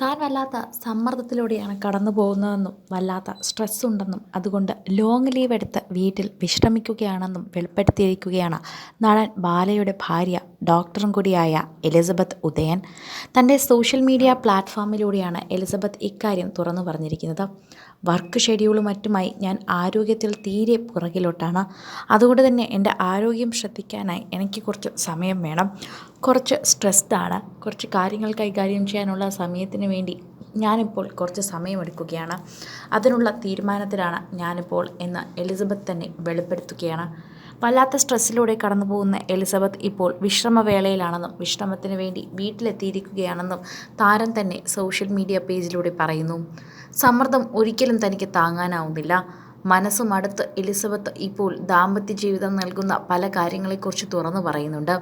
താൻ വല്ലാത്ത സമ്മർദ്ദത്തിലൂടെയാണ് കടന്നു പോകുന്നതെന്നും വല്ലാത്ത സ്ട്രെസ് ഉണ്ടെന്നും അതുകൊണ്ട് ലോങ് ലീവ് എടുത്ത് വീട്ടിൽ വിശ്രമിക്കുകയാണെന്നും വെളിപ്പെടുത്തിയിരിക്കുകയാണ് നടൻ ബാലയുടെ ഭാര്യ ഡോക്ടറും കൂടിയായ എലിസബത്ത് ഉദയൻ. തന്റെ സോഷ്യൽ മീഡിയ പ്ലാറ്റ്ഫോമിലൂടെയാണ് എലിസബത്ത് ഇക്കാര്യം തുറന്നു പറഞ്ഞിരിക്കുന്നത്. വർക്ക് ഷെഡ്യൂളും മറ്റുമായി ഞാൻ ആരോഗ്യത്തിൽ തീരെ പുറകിലോട്ടാണ്. അതുകൊണ്ട് തന്നെ എന്റെ ആരോഗ്യം ശ്രദ്ധിക്കാനായി എനിക്ക് കുറച്ച് സമയം വേണം. കുറച്ച് സ്ട്രെസ്ഡാണ് കുറച്ച് കാര്യങ്ങൾ കൈകാര്യം ചെയ്യാനുള്ള സമയത്തിന് വേണ്ടി ഞാനിപ്പോൾ കുറച്ച് സമയമെടുക്കുകയാണ്. അതിനുള്ള തീരുമാനത്തിലാണ് ഞാനിപ്പോൾ എന്ന് എലിസബത്ത് തന്നെ വെളിപ്പെടുത്തുകയാണ്. വല്ലാത്ത സ്ട്രെസ്സിലൂടെ കടന്നു പോകുന്ന എലിസബത്ത് ഇപ്പോൾ വിശ്രമവേളയിലാണെന്നും വിശ്രമത്തിന് വേണ്ടി വീട്ടിലെത്തിയിരിക്കുകയാണെന്നും താരം തന്നെ സോഷ്യൽ മീഡിയ പേജിലൂടെ പറയുന്നു. സമ്മർദ്ദം ഒരിക്കലും തനിക്ക് താങ്ങാനാവുന്നില്ല. മനസ്സും അടുത്ത് എലിസബത്ത് ഇപ്പോൾ ദാമ്പത്യ ജീവിതം നൽകുന്ന പല കാര്യങ്ങളെക്കുറിച്ച് തുറന്നു പറയുന്നുണ്ട്.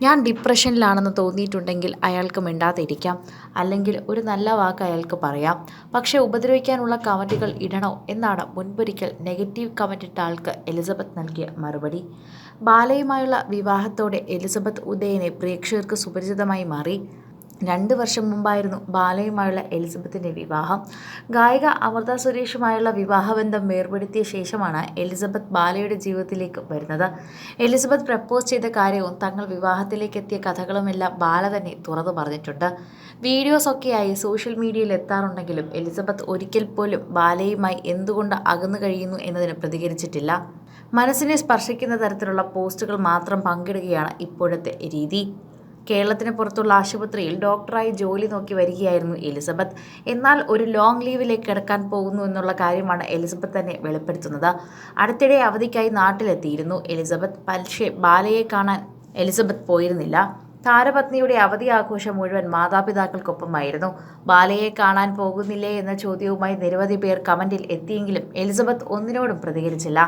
ഞാൻ ഡിപ്രഷനിലാണെന്ന് തോന്നിയിട്ടുണ്ടെങ്കിൽ അയാൾക്ക് മിണ്ടാതിരിക്കാം. അല്ലെങ്കിൽ ഒരു നല്ല വാക്ക് അയാൾക്ക് പറയാം. പക്ഷേ ഉപദ്രവിക്കാനുള്ള കമന്റുകൾ ഇടണോ എന്നാണ് മുൻപൊരിക്കൽ നെഗറ്റീവ് കമന്റ് ഇട്ട ആൾക്ക് എലിസബത്ത് നൽകിയ മറുപടി. ബാലയുമായുള്ള വിവാഹത്തോടെ എലിസബത്ത് ഉദയനെ പ്രേക്ഷകർക്ക് സുപരിചിതമായി മാറി. രണ്ട് വർഷം മുമ്പായിരുന്നു ബാലയുമായുള്ള എലിസബത്തിന്റെ വിവാഹം. ഗായിക അമൃത സുരേഷുമായുള്ള വിവാഹബന്ധം വേർപെടുത്തിയ ശേഷമാണ് എലിസബത്ത് ബാലയുടെ ജീവിതത്തിലേക്ക് വരുന്നത്. എലിസബത്ത് പ്രപ്പോസ് ചെയ്ത കാര്യവും തങ്ങൾ വിവാഹത്തിലേക്ക് എത്തിയ കഥകളുമെല്ലാം ബാല തന്നെ തുറന്നു പറഞ്ഞിട്ടുണ്ട്. വീഡിയോസൊക്കെയായി സോഷ്യൽ മീഡിയയിൽ എത്താറുണ്ടെങ്കിലും എലിസബത്ത് ഒരിക്കൽ പോലും ബാലയുമായി എന്തുകൊണ്ട് അകന്നു കഴിയുന്നു എന്നതിന് പ്രതികരിച്ചിട്ടില്ല. മനസ്സിനെ സ്പർശിക്കുന്ന തരത്തിലുള്ള പോസ്റ്റുകൾ മാത്രം പങ്കിടുകയാണ് ഇപ്പോഴത്തെ രീതി. കേരളത്തിന് പുറത്തുള്ള ആശുപത്രിയിൽ ഡോക്ടറായി ജോലി നോക്കി വരികയായിരുന്നു എലിസബത്ത്. എന്നാൽ ഒരു ലോങ് ലീവിലേക്ക് കിടക്കാൻ പോകുന്നു എന്നുള്ള കാര്യമാണ് എലിസബത്ത് തന്നെ വെളിപ്പെടുത്തുന്നത്. അടുത്തിടെ അവധിക്കായി നാട്ടിലെത്തിയിരുന്നു എലിസബത്ത്. പക്ഷേ ബാലയെ കാണാൻ എലിസബത്ത് പോയിരുന്നില്ല. താരപത്നിയുടെ അവധി ആഘോഷം മുഴുവൻ മാതാപിതാക്കൾക്കൊപ്പമായിരുന്നു. ബാലയെ കാണാൻ പോകുന്നില്ലേ എന്ന ചോദ്യവുമായി നിരവധി പേർ കമന്റിൽ എത്തിയെങ്കിലും എലിസബത്ത് ഒന്നിനോടും പ്രതികരിച്ചില്ല.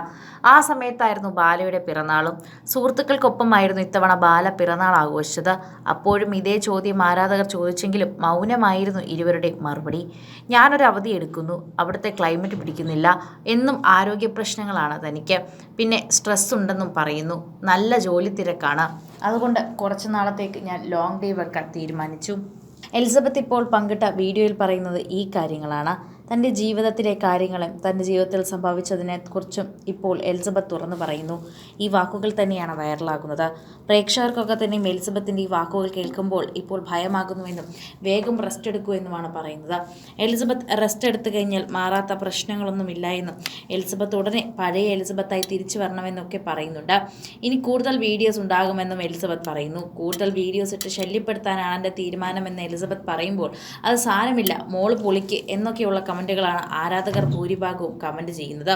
ആ സമയത്തായിരുന്നു ബാലയുടെ പിറന്നാളും. സുഹൃത്തുക്കൾക്കൊപ്പമായിരുന്നു ഇത്തവണ ബാല പിറന്നാൾ ആഘോഷിച്ചത്. അപ്പോഴും ഇതേ ചോദ്യം ആരാധകർ ചോദിച്ചെങ്കിലും മൗനമായിരുന്നു ഇരുവരുടെ മറുപടി. ഞാനൊരു അവധി എടുക്കുന്നു. അവിടുത്തെ ക്ലൈമറ്റ് പിടിക്കുന്നില്ല. എന്നും ആരോഗ്യ പ്രശ്നങ്ങളാണ് തനിക്ക്. പിന്നെ സ്ട്രെസ് ഉണ്ടെന്നും പറയുന്നു. നല്ല ജോലി തിരക്കാണ്. അതുകൊണ്ട് കുറച്ച് നാളത്തേക്ക് ഞാൻ ലോങ് ഡേ വെക്കാൻ തീരുമാനിച്ചു. എലിസബത്ത് ഇപ്പോൾ പങ്കിട്ട വീഡിയോയിൽ പറയുന്നത് ഈ കാര്യങ്ങളാണ്. തന്റെ ജീവിതത്തിലെ കാര്യങ്ങളെ തന്റെ ജീവിതത്തിൽ സംഭവിച്ചതിനെ കുറിച്ചും ഇപ്പോൾ എലിസബത്ത് തുറന്നു പറയുന്നു. ഈ വാക്കുകൾ തന്നെയാണ് വൈറലാകുന്നത്. പ്രേക്ഷകർക്കൊക്കെ തന്നെയും എലിസബത്തിന്റെ ഈ വാക്കുകൾ കേൾക്കുമ്പോൾ ഇപ്പോൾ ഭയമാകുന്നുവെന്നും വേഗം റെസ്റ്റ് എടുക്കൂ എന്നുമാണ് പറയുന്നത്. എലിസബത്ത് റെസ്റ്റ് എടുത്തു കഴിഞ്ഞാൽ മാറാത്ത പ്രശ്നങ്ങളൊന്നുമില്ല എന്നും എലിസബത്ത് ഉടനെ പഴയ എലിസബത്തായി തിരിച്ചു വരണമെന്നൊക്കെ പറയുന്നുണ്ട്. ഇനി കൂടുതൽ വീഡിയോസ് ഉണ്ടാകുമെന്നും എലിസബത്ത് പറയുന്നു. കൂടുതൽ വീഡിയോസ് ഇട്ട് ശല്യപ്പെടുത്താനാണ് എന്റെ തീരുമാനമെന്ന് എലിസബത്ത് പറയുമ്പോൾ അത് സാരമില്ല മോൾ പൊളിക്ക് എന്നൊക്കെയുള്ള കമന്റുകളാണ് ആരാധകർ ഭൂരിഭാഗവും കമന്റ് ചെയ്യുന്നത്.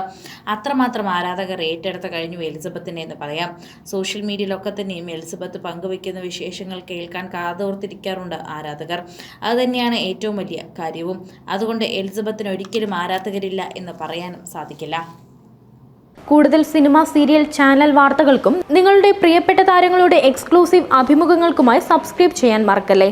അത്രമാത്രം ആരാധകർ ഏറ്റെടുത്ത് കഴിഞ്ഞു എലിസബത്തിനെ എന്ന് പറയാം. സോഷ്യൽ മീഡിയയിലൊക്കെ തന്നെയും എലിസബത്ത് പങ്കുവയ്ക്കുന്ന വിശേഷങ്ങൾ കേൾക്കാൻ കാതോർത്തിരിക്കാറുണ്ട് ആരാധകർ. അതുതന്നെയാണ് ഏറ്റവും വലിയ കാര്യവും. അതുകൊണ്ട് എലിസബത്തിന് ഒരിക്കലും ആരാധകരില്ല എന്ന് പറയാനും സാധിക്കില്ല. കൂടുതൽ സിനിമ സീരിയൽ ചാനൽ വാർത്തകൾക്കും നിങ്ങളുടെ പ്രിയപ്പെട്ട താരങ്ങളുടെ എക്സ്ക്ലൂസീവ് അഭിമുഖങ്ങൾക്കുമായി സബ്സ്ക്രൈബ് ചെയ്യാൻ മറക്കല്ലേ?